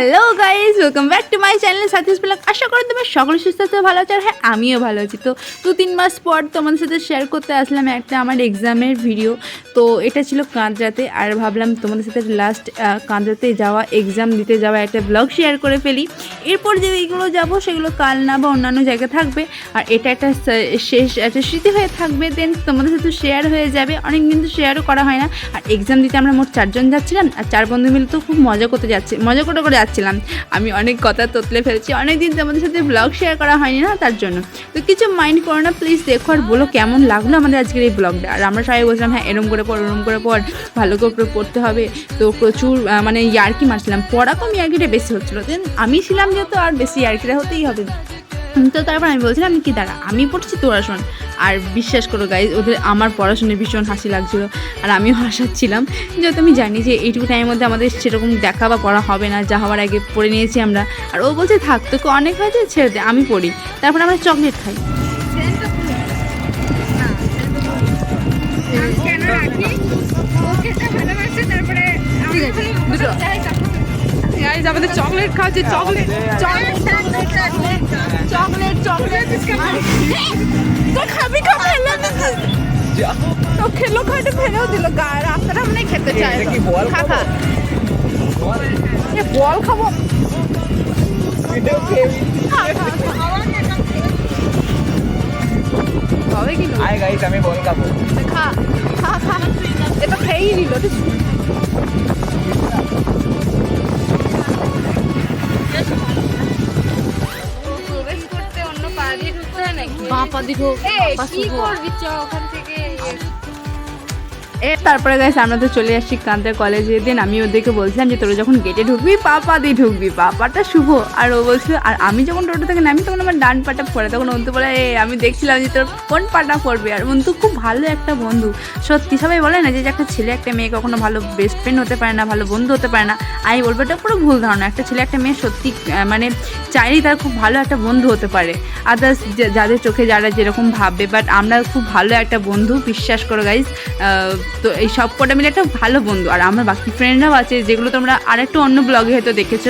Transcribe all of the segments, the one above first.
Hello guys welcome back to my channel সাথে blog আশা করি তোমার সকলে সুস্থ আছে, ভালো আছে, আর হ্যাঁ আমিও ভালো আছি। তো দু তিন মাস পর তোমাদের সাথে শেয়ার করতে আসলাম একটা আমার এক্সামের ভিডিও তো এটা ছিল কাঁদরাতে, আর ভাবলাম তোমাদের সাথে লাস্ট কাঁদরাতে যাওয়া এক্সাম দিতে যাওয়া একটা ব্লগ শেয়ার করে ফেলি। এরপর যে এইগুলো যাব সেগুলো কাল না বা অন্যান্য জায়গায় থাকবে, আর এটা একটা শেষ, একটা স্মৃতি হয়ে থাকবে। দেন তোমাদের সাথে শেয়ার হয়ে যাবে। অনেক দিন তো শেয়ারও করা হয় না। আর এক্সাম দিতে আমরা মোট চারজন যাচ্ছিলাম, আর চার বন্ধু মিলে তো খুব মজা করতে যাচ্ছে, মজা করে করে যাচ্ছিলাম আমি অনেক কথা তোতলে ফেলছি। অনেক দিন তোমাদের সাথে ব্লগ শেয়ার করা হয়নি না, তার জন্য। তো কিছু মাইন্ড করো না প্লিজ দেখো আর বলো কেমন লাগল আমাদের আজকের এই ব্লগটা আর আমরা সবাই বলছিলাম হ্যাঁ এরম করে পড় ওরম করে পড়। ভালো করে পড়তে হবে। তো প্রচুর মানে ইয়ার্কি মারছিলাম। পড়া কম ইয়ার্কিটা বেশি হচ্ছিল। দেন আমি ছিলাম যেহেতু আর বেশি ইয়ার্কিটা হতেই হবে। তো তারপর আমি বলছিলাম কি, দাঁড়া, আমি পড়ছি তোরা শোন। আর বিশ্বাস করো গাইজ ওদের আমার পড়াশোনায় ভীষণ হাসি লাগছিল আর আমিও হাসাচ্ছিলাম। যেহেতু আমি জানি যে এইটুকু টাইমের মধ্যে আমাদের সেরকম দেখা বা পড়া হবে না যা হওয়ার আগে পড়ে নিয়েছি আমরা। আর ও বলছে থাক তোকে অনেক হয়েছে ছেড়ে দে আমি পড়ি। তারপর আমরা চকলেট খাই। আমাদের চকলেট খাওয়াচ্ছে চকলেট চকলেট চকলেট তো খাবি খা ফেলে তো খেলো খাইতে ফেলেও দিল রাস্তাটা মানে খেতে চায় খা খা? বল খাব। হবে কি? আয় গাইস আমি বল খাব খা খা খা এটা খেয়েই নিল নাকি বাপা দিঘো এই, কি করবি চ ওখান থেকে এ তারপরে গাইস আমরা তো চলে আসছি কান্তার কলেজে দিন। আমি ওদেরকে বলছিলাম যে, তোরা যখন গেটে ঢুকবি পাপা দিয়ে ঢুকবি, পাপাটা শুভ। আর ও বলছিল, আর আমি যখন টোটো থেকে নামি, তখন আমার ডান পাটা পড়ে। তখন অন্তু বলে, এ, আমি দেখছিলাম যে, তোর কোন পাটা পড়বে? আর অন্তু খুব ভালো একটা বন্ধু। সত্যি সবাই বলে না যে একটা ছেলে, একটা মেয়ে কখনো ভালো বেস্ট ফ্রেন্ড হতে পারে না, ভালো বন্ধু হতে পারে না। আমি বলব, এটা পুরো ভুল ধারণা। একটা ছেলে, একটা মেয়ে সত্যি মানে চাইলেই তার খুব ভালো একটা বন্ধু হতে পারে। আদার্স যাদের চোখে যারা যেরকম ভাববে বাট আমরা খুব ভালো একটা বন্ধু, বিশ্বাস করো গাইজ তো এই সব কটা মিলে একটা ভালো বন্ধু। আর আমার বাকি ফ্রেন্ডরাও আছে, যেগুলো তোমরা আরেকটু অন্য ব্লগে হয়তো দেখেছ।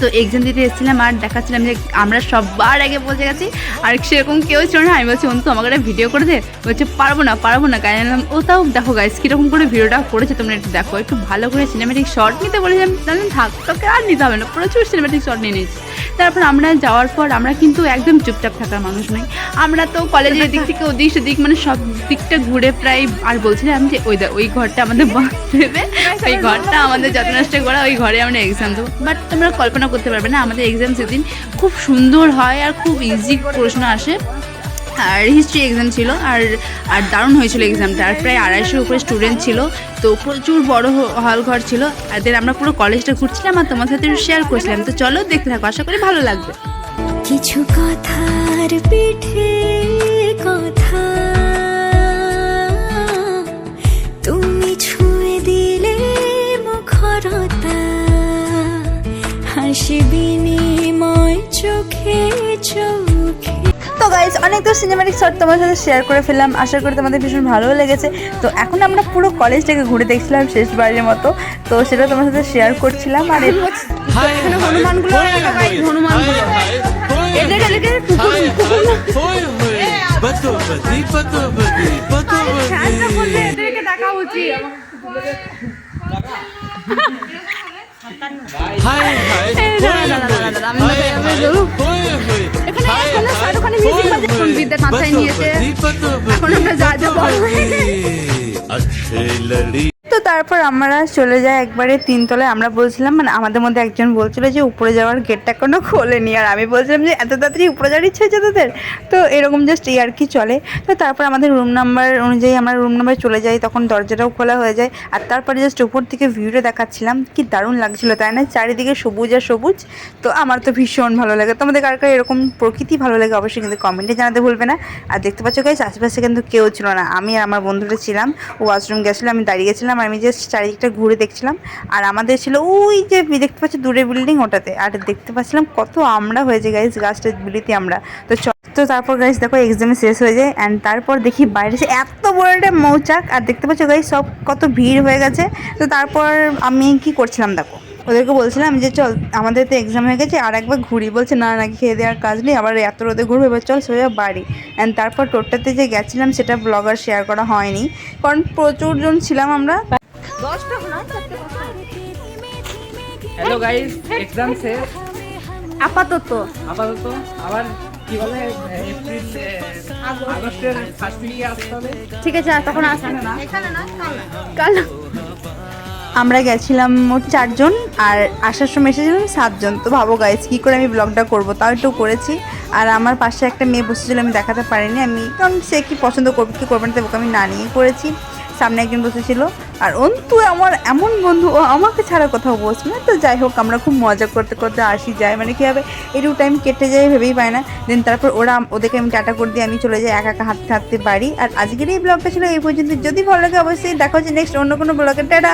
তো এক্সাম দিতে এসেছিলাম আর দেখাচ্ছিলাম যে আমরা সবার আগে পৌঁছে গেছি, আর সেরকম কেউ ছিল না। আমি বলছি, অন্তু, আমাকে একটা ভিডিও করে দে। বলছে, পারব না পারব না। গায়ে আনলাম ও তাও দেখো গাইস কীরকম করে ভিডিওটা করেছে তোমরা একটু দেখো। একটু ভালো করে সিনেমেটিক শর্ট নিতে বলেছিলাম। তাহলে থাক, তোকে আর নিতে হবে না, প্রচুর সিনেমেটিক শর্ট নিয়ে নিয়েছি। তারপর আমরা যাওয়ার পর আমরা কিন্তু একদম চুপচাপ থাকার মানুষ নই। আমরা তো কলেজের দিক থেকে ওদিক সেদিক মানে সব দিকটা ঘুরে প্রায় আর বলছিলাম যে ওই ওই ঘরটা আমাদের দেবে। ওই ঘরটা আমাদের যত্নষ্ট করা, ওই ঘরে আমরা এক্সাম দেবো। বাট তোমরা কল্পনা করতে পারবে না, আমাদের এক্সাম সেদিন খুব সুন্দর হয় আর খুব ইজি প্রশ্ন আসে। আর হিস্ট্রি এক্সাম ছিল আর আর দারুণ হয়েছিল এক্সামটা আর প্রায় আড়াইশোর উপরে স্টুডেন্ট ছিল। তো প্রচুর বড় হল ঘর ছিল। আর দেন আমরা পুরো কলেজটা ঘুরছিলাম আর তোমার সাথে শেয়ার করছিলাম। তো চলো দেখতে থাকো, আশা করি ভালো লাগবে। কিছু কথার পিঠে কথা। অনেক তো সিনেমাটিক শট তোমার সাথে শেয়ার করে ফেললাম। আশা করি তোমাদের ভীষণ ভালোও লেগেছে। তো এখন আমরা পুরো কলেজটাকে ঘুরে দেখছিলাম শেষবারের মতো। তো সেটা তোমার সাথে শেয়ার করছিলাম। আর হনুমানগুলো হনুমানগুলো এদের এদেরকে কুকুর কুকুর না পতোপতি পতোপতি পতোপতি এদেরকে দেখা উচিত হাই হাই এই দাঁড়া, দাঁড়া, দাঁড়া, দাঁড়া, আমি হাই বলতে- আমি হাই বলবো। হোয় হোয় এখানে হাই এখানে হাই স্যার ওখানে music বাজে, এখন বিদ্যার মাথায় নিয়েছে। এখন আমরা যা যা বলবো। अच्छे लड़ी তো তারপর আমরা চলে যাই একবারে তিনতলায়। আমরা বলছিলাম মানে আমাদের মধ্যে একজন বলছিল যে উপরে যাওয়ার গেটটা কোনো খোলেনি। আর আমি বলছিলাম যে, এত তাড়াতাড়ি উপরে যাওয়ার ইচ্ছে হয়েছে তোদের? তো এরকম জাস্ট এই আর কি চলে। তো তারপর আমাদের রুম নাম্বার অনুযায়ী আমরা রুম নাম্বারে চলে যাই, তখন দরজাটাও খোলা হয়ে যায়। আর তারপরে জাস্ট উপর থেকে ভিউটা দেখাচ্ছিলাম। কি দারুণ লাগছিল, তাই না? চারিদিকে সবুজ আর সবুজ। তো আমার তো ভীষণ ভালো লাগে। তোমাদের কার কার এরকম প্রকৃতি ভালো লাগে অবশ্যই কিন্তু কমেন্টে জানাতে ভুলবে না। আর দেখতে পাচ্ছ গাইস আশেপাশে কিন্তু কেউ ছিল না। আমি আর আমার বন্ধুটা ছিলাম। ওয়াশরুম গেছিল, আমি দাঁড়িয়েছিলাম আর আমি জাস্ট চারিদিকটা ঘুরে দেখছিলাম। আর আমাদের ছিল ওই যে দেখতে পাচ্ছি দূরে বিল্ডিং ওটাতে। আর দেখতে পাচ্ছিলাম কত আমরা হয়েছে গাইস গাছটা বিলিতে আমরা। তো তো তারপর গাইস দেখো এক্সামে শেষ হয়ে যায়। অ্যান্ড তারপর দেখি বাইরে এসে এত বড় একটা মৌচাক। আর দেখতে পাচ্ছ গাইস সব কত ভিড় হয়ে গেছে। তো তারপর আমি কি করছিলাম দেখো, ওদেরকে বলছিলাম যে চল, আমাদের তো এক্সাম হয়ে গেছে। আর একবার ঘুরি, বলছে না না, খেয়ে দেওয়ার কাজ নেই। আবার এত রোদে ঘুরবো, এবার চল সোজা বাড়ি। অ্যান্ড তারপর টোটটাতে যে গেছিলাম, সেটা ব্লগার শেয়ার করা হয়নি। কারণ প্রচুর জন ছিলাম আমরা। হ্যালো গাইস এক্সাম শেষ। আপাতত। আপাতত আবার কি বলে এপ্রিল আগস্টের ফার্স্ট উইকে আসতে হবে। ঠিক আছে আর তখন আসবে না। এখানে না কাল। আমরা গেছিলাম মোট চারজন আর আসার সময় এসেছিলাম সাতজন। তো ভাবো গাইস কী করে আমি ব্লগটা করব? তাও একটু করেছি। আর আমার পাশে একটা মেয়ে বসেছিল আমি দেখাতে পারিনি। আমি কারণ সে কি পছন্দ করবে কি করবে না ওকে আমি না নিয়ে করেছি। সামনে একজন বসেছিল। আর অন্তু আমার এমন বন্ধু, ও আমাকে ছাড়া কোথাও বসবে না। তো যাই হোক, আমরা খুব মজা করতে করতে আসি, যাই। মানে কী হবে এটুকু টাইম কেটে যায়, ভেবেই পায় না। দেন তারপর ওরা ওদেরকে আমি টাটা করে দিয়ে আমি চলে যাই, একা একা হাঁটতে হাঁটতে বাড়ি। আর আজকের এই ব্লগটা ছিল এই পর্যন্ত। যদি ভালো লাগে, অবশ্যই দেখা হচ্ছে নেক্সট অন্য কোনো ব্লগের টাটা!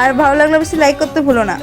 আর ভালো লাগলে অবশ্যই লাইক করতে ভুলো না।